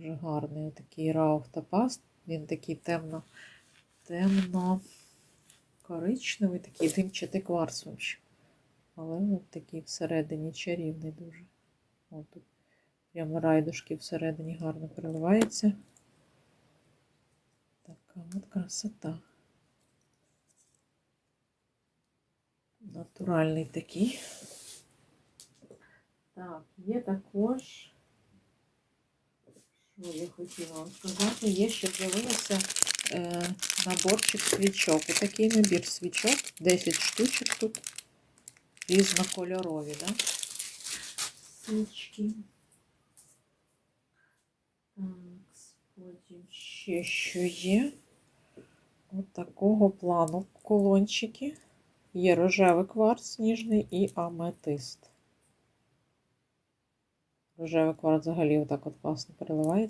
Дуже гарний такий рауфтопаст. Він такий темно, темно коричневий, такий димчатий кварц вообще. Але от такий всередині чарівний дуже. От тут прямо райдушки всередині гарно переливаються. Така от красота. Натуральний такий. Так, є також, що я хотіла вам сказати, є ще з'явився е, наборчик свічок. Отакий набір свічок, 10 штучок тут різнокольорові, да? Свічки. Так, потім ще що є. От такого плану колончики. Є рожевий кварц ніжний і аметист. Рожевий кварц взагалі отак от класно переливається.